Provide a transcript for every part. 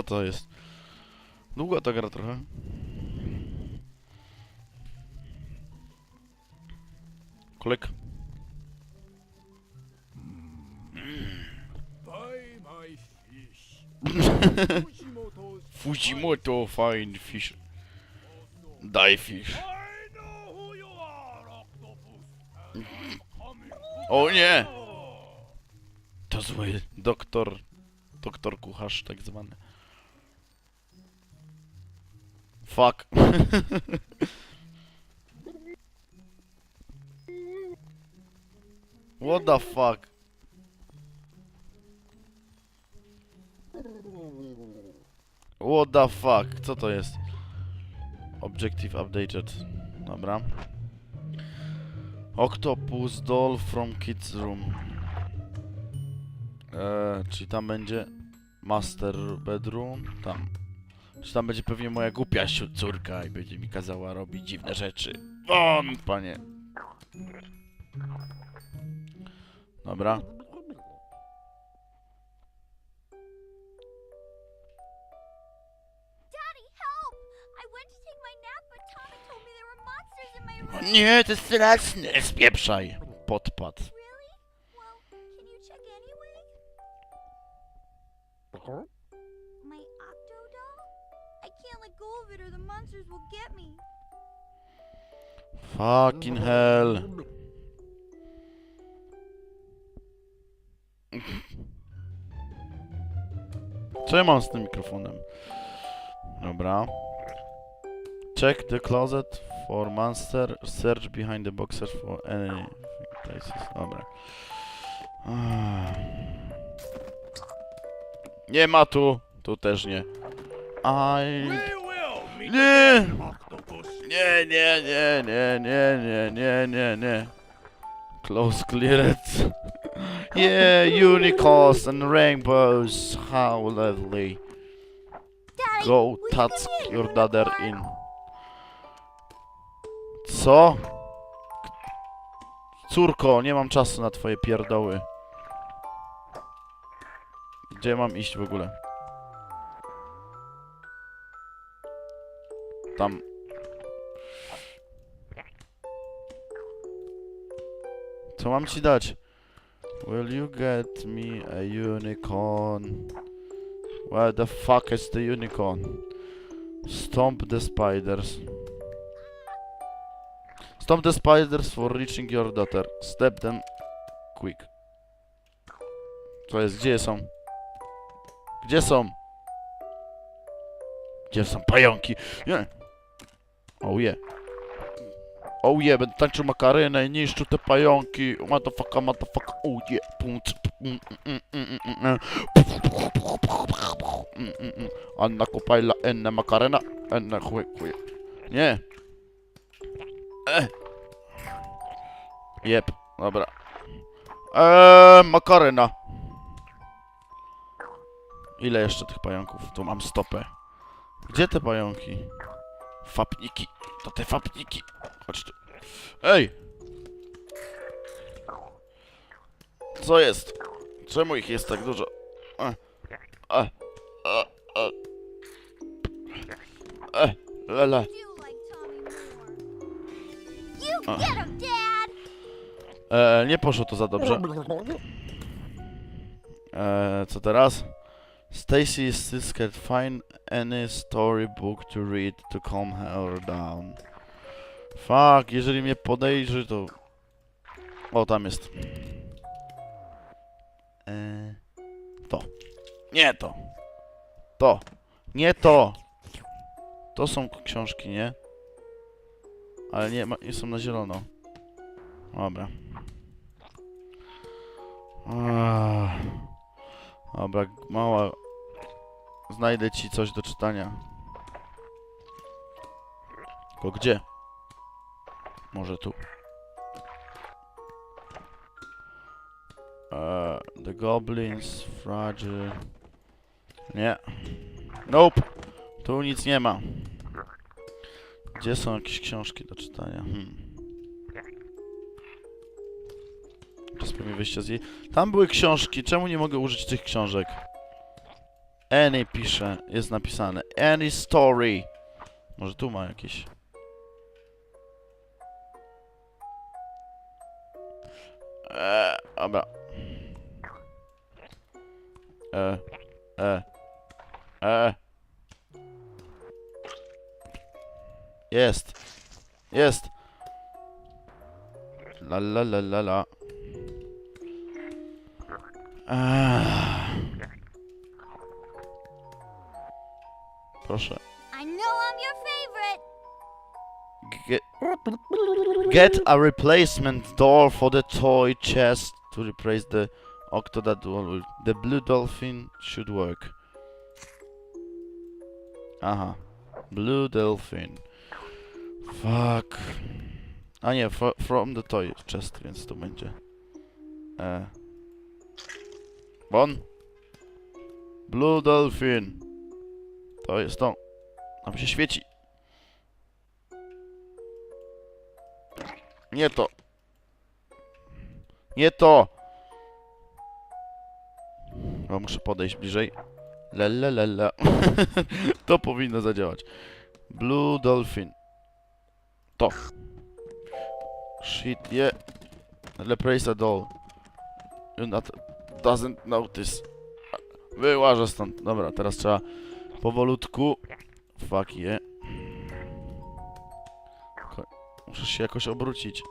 Co to jest? Długo to gra trochę. Fujimoto's Fujimoto fine fish. Die fish. O nie! To zły doktor. Doktor kucharz tak zwany. Fuck. What the fuck? What the fuck? Co to jest? Objective updated. Dobra. Octopus doll from kids room. Eee, czyli tam będzie master bedroom? Tam. Czy tam będzie pewnie moja głupia córka i będzie mi kazała robić dziwne rzeczy. Won, panie! Dobra. O nie, to jest straszne! Spieprzaj! Podpad. Really? Let go of it or the monsters will get me. Fucking hell. Co ja mam z tym mikrofonem? Dobra. Check the closet for monster. Search behind the boxers for any places. Dobra. Ah. Nie ma tu. Tu też nie. I... Nie! Nie, nie, nie, nie, nie, nie, nie, nie, nie. Close clearance. yeah, unicorns and rainbows. How lovely. Go a your daughter unicorn? in. Co? Córko, nie mam czasu na twoje pierdoły. Gdzie mam iść w ogóle? Tam. Co mam ci dać? Will you get me a unicorn? Where the fuck is the unicorn? Stomp the spiders. Stomp the spiders for reaching your daughter. Step them quick. Co jest? Gdzie są? Gdzie są? Gdzie są pająki? Nie. Oh yeah. Oh yeah, będę tańczył makarynę i niszczył te pająki. Motherfucker, motherfucker. Oh yeah. Anna Kopajla, enne makarena, enne chuj, chuj. Nie. E. Jep, dobra. Eee, makarena. Ile jeszcze tych pająków? Tu mam stopę. Gdzie te pająki? Fapniki. To te fapniki. Chodź tu. Ej! Co jest? Czemu ich jest tak dużo? E. E. E. E. E. Lele. E, nie poszło to za dobrze. E, co teraz? Stacy scared. Find any storybook to read to calm her down. Fuck, jeżeli mnie podejrzy, to... O, tam jest. E, to. Nie to. To. Nie to. To są książki, nie? Ale nie, ma, są na zielono. Dobra. Ach. Dobra, mała. Znajdę ci coś do czytania. Tylko gdzie? Może tu. Eee, the Goblins, Fragile. Nie. Nope. Tu nic nie ma. Gdzie są jakieś książki do czytania? Hmm. To pewnie wyjście z jej. Tam były książki. Czemu nie mogę użyć tych książek? Any pisze, jest napisane. Any story. Może tu ma jakieś. Eee, dobra. E, e, e. Jest. Jest. La la la la la. Eee. Get a replacement door for the toy chest to replace the Octodad doll. The blue dolphin should work. Aha. Blue dolphin. Fuck. A nie, fro, from the toy chest, więc to będzie. E. Bon. Blue dolphin. To jest to. Tam się świeci. Nie to. Nie to. O, muszę podejść bliżej. Lelelele. to powinno zadziałać. Blue Dolphin. To. Shit, yeah. Replace a doll. You not doesn't notice. Wyłażę stąd. Dobra, teraz trzeba powolutku. Fuck yeah. Muszę się jakoś obrócić.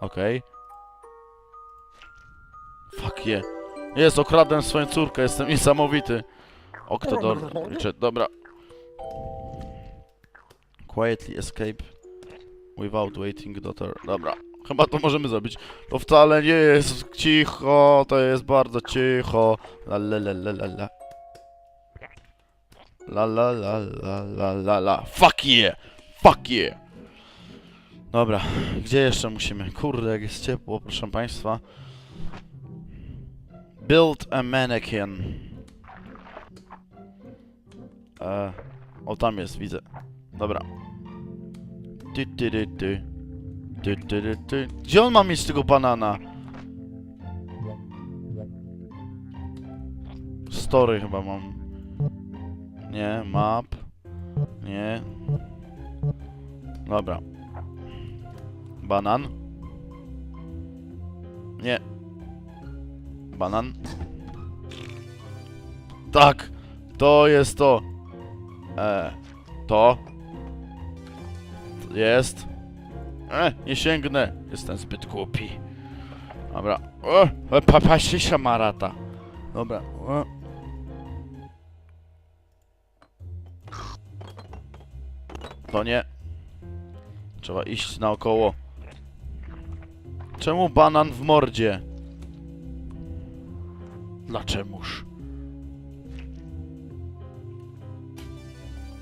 Okej. Fuck yeah. Jest, okradłem swoją córkę, jestem niesamowity. Richard, dobra. Quietly escape without waiting daughter. Dobra, chyba to możemy zrobić. To wcale nie jest cicho, to jest bardzo cicho. La la la la la la. La la la la la la la. Fuck yeah! Fuck yeah! Dobra, gdzie jeszcze musimy? Kurde, jak jest ciepło, proszę państwa. Build a mannequin. E, o, tam jest, widzę. Dobra. Ty, ty, ty, ty. Ty, ty, ty, ty. Gdzie on ma mieć tego banana? Story chyba mam. Nie, map. Nie. Dobra. Banan. Nie. Banan. Tak. To jest to. E. To. Jest. E, nie sięgnę. Jestem zbyt głupi. Dobra. O, e, papasisza marata. Dobra. To nie. Trzeba iść naokoło. Czemu banan w mordzie? Dlaczemuż?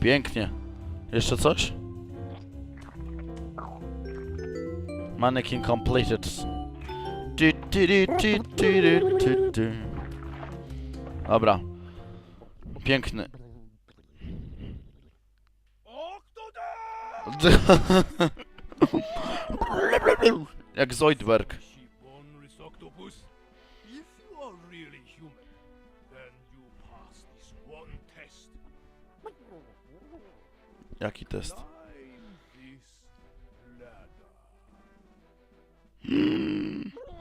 Pięknie. Jeszcze coś? Mannequin completed. Dobra. Piękny. Jak Zoidberg. Shipon Octopus.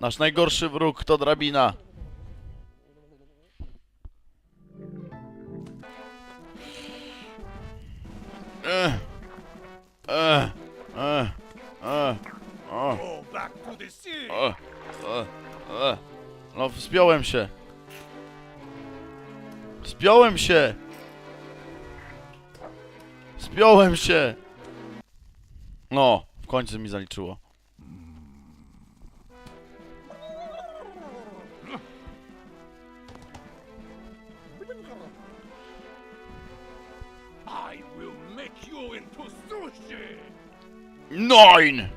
Nasz najgorszy wróg to drabina. No, wspiąłem się. Wspiąłem się. Wspiąłem się. No, w końcu mi zaliczyło. You into sushi. Nine!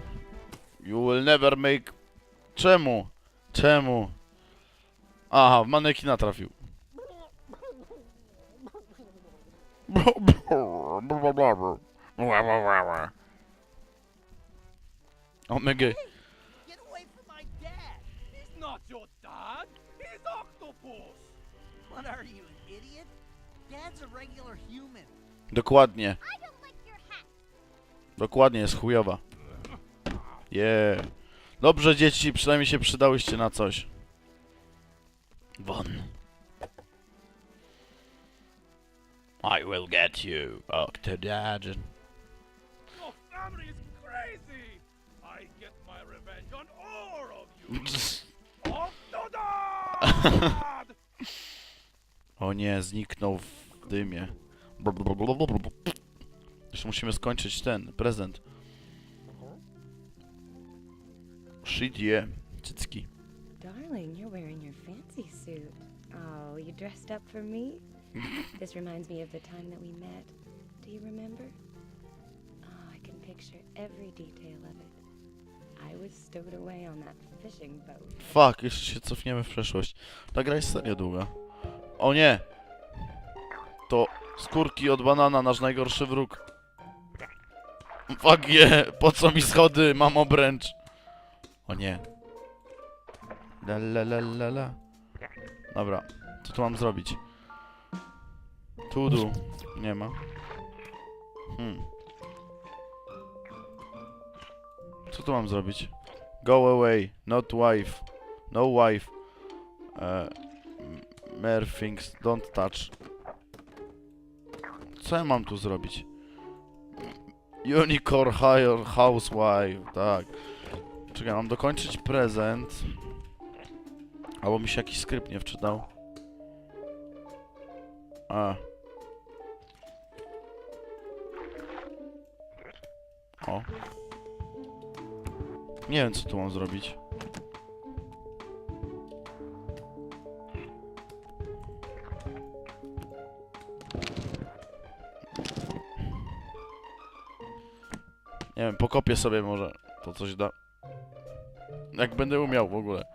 You will never make... Czemu? Czemu? Aha, w manekina trafił. Omega. Get away from my dad! He's not your dad! He's Octopus! What are you, an idiot? Dad's a regular human. Dokładnie. I Dokładnie, jest chujowa. Yeah. Dobrze, dzieci, przynajmniej się przydałyście na coś. Won. I will get you, Octodad. O nie, zniknął w dymie. Blablabla. Jeszcze musimy skończyć ten prezent. Shit, yeah. Cycki. Darling, you're wearing your fancy suit. Oh, you dressed up for me? this reminds me of the time that we met. Do you remember? Oh, I can picture every detail of it. I was stowed away on that fishing boat. Fuck, jeszcze się cofniemy w przeszłość. Ta gra jest serio długa. O nie! To skórki od banana, nasz najgorszy wróg. Fuck yeah! Po co mi schody? Mam obręcz. O nie. La la la la la. Dobra, co tu mam zrobić? Tu dół. Nie ma. Hmm. Co tu mam zrobić? Go away, not wife. No wife. Uh, mere things, don't touch. Co ja mam tu zrobić? Unicorn hire housewife, tak. Czekaj, mam dokończyć prezent. Albo mi się jakiś skrypt nie wczytał. A. O. Nie wiem, co tu mam zrobić. Nie wiem, pokopię sobie może. To coś da. Jak będę umiał w ogóle.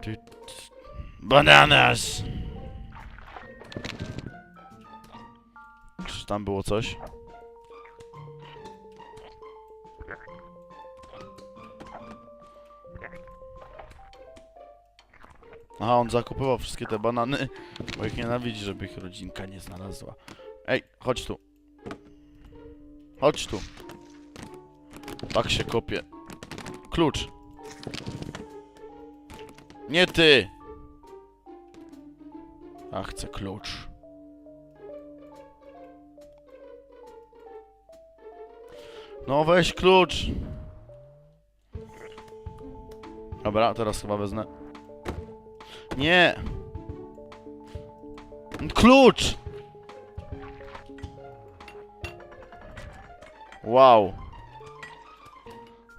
Ty- Bananas! Czy tam było coś? Aha, on zakupywał wszystkie te banany, bo ich nienawidzi, żeby ich rodzinka nie znalazła. Ej, chodź tu. Chodź tu. Tak się kopie. Klucz. Nie ty! A chcę klucz. No weź klucz. Dobra, teraz chyba wezmę. Nie! Klucz! Wow.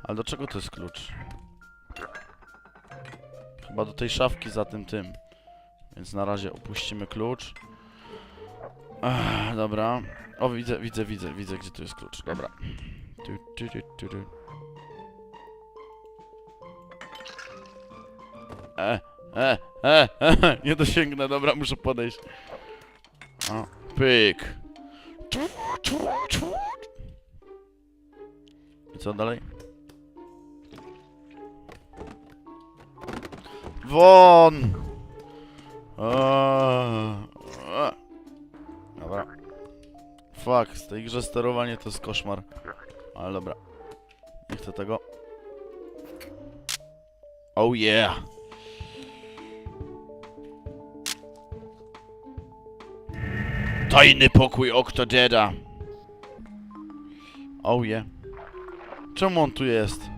Ale do czego to jest klucz? Chyba do tej szafki za tym tym. Więc na razie opuścimy klucz. Ech, dobra. O, widzę, widzę, widzę, widzę, gdzie tu jest klucz. Dobra. Tu, tu, tu. E, e, e, e, nie dosięgnę, dobra, muszę podejść. O, pyk. I co dalej? Won! Dobra. Fuck, z tej grze sterowanie to jest koszmar. Ale dobra. Nie chcę tego. Oh yeah! Tajny pokój Octodeda. Oh yeah. Czemu on tu jest?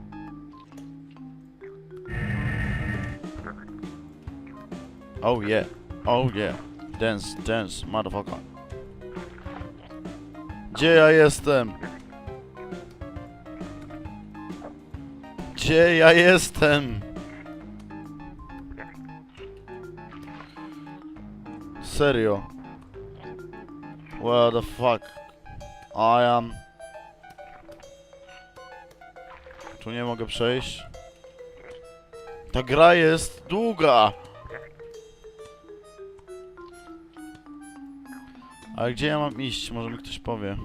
Oh yeah. Oh yeah. Dance, dance, motherfucker. Gdzie ja jestem? Gdzie ja jestem? Serio? What the fuck? I am... Tu nie mogę przejść. Ta gra jest długa! Ale gdzie ja mam iść? Może mi ktoś powie.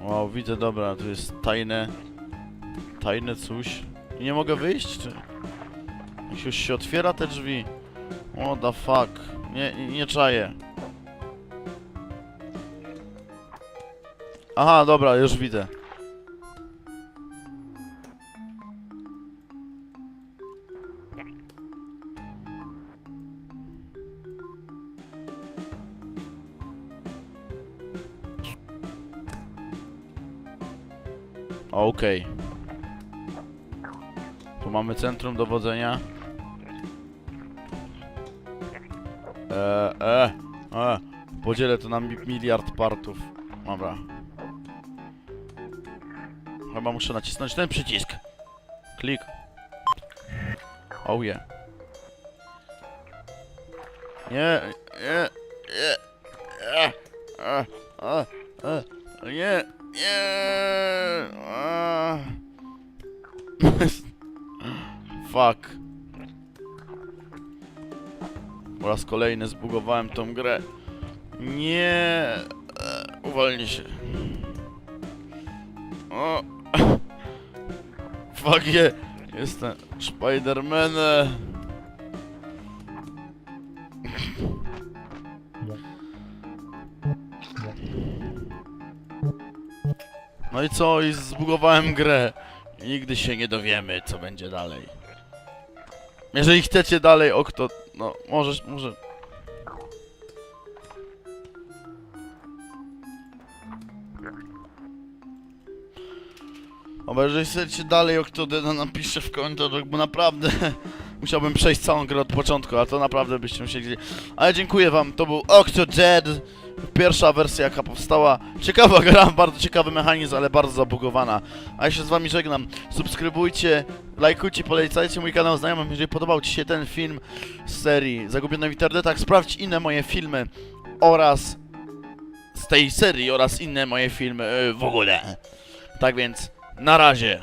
Wow, widzę, dobra, tu jest tajne... Tajne coś. Nie mogę wyjść, czy... Jak już się otwiera te drzwi? What the fuck? Nie, nie, nie czaję. Aha, dobra, już widzę. Okej. Tu mamy centrum dowodzenia. Eee, e, e. Podzielę to na mi miliard partów. Dobra. Chyba muszę nacisnąć ten przycisk. Klik. Oh yeah. Nie, nie, nie, nie, e, e, e, nie, nie. Fuck. Po raz kolejny zbugowałem tą grę. Nie, uwolnij się. O. Fuck je, jestem Spidermanem. No i co? I zbugowałem grę. I nigdy się nie dowiemy, co będzie dalej. Jeżeli chcecie dalej Okto... No, możesz, może... Dobra, jeżeli chcecie dalej Octodeda napiszę w komentarzu, bo naprawdę musiałbym przejść całą grę od początku, a to naprawdę byście musieli... Ale dziękuję wam, to był Octoded, pierwsza wersja jaka powstała. Ciekawa gra, bardzo ciekawy mechanizm, ale bardzo zabugowana. A ja się z wami żegnam. Subskrybujcie, lajkujcie, polecajcie mój kanał znajomym, jeżeli podobał ci się ten film z serii Zagubione w internetach. Sprawdź inne moje filmy oraz z tej serii oraz inne moje filmy y, w ogóle. Tak więc, na razie.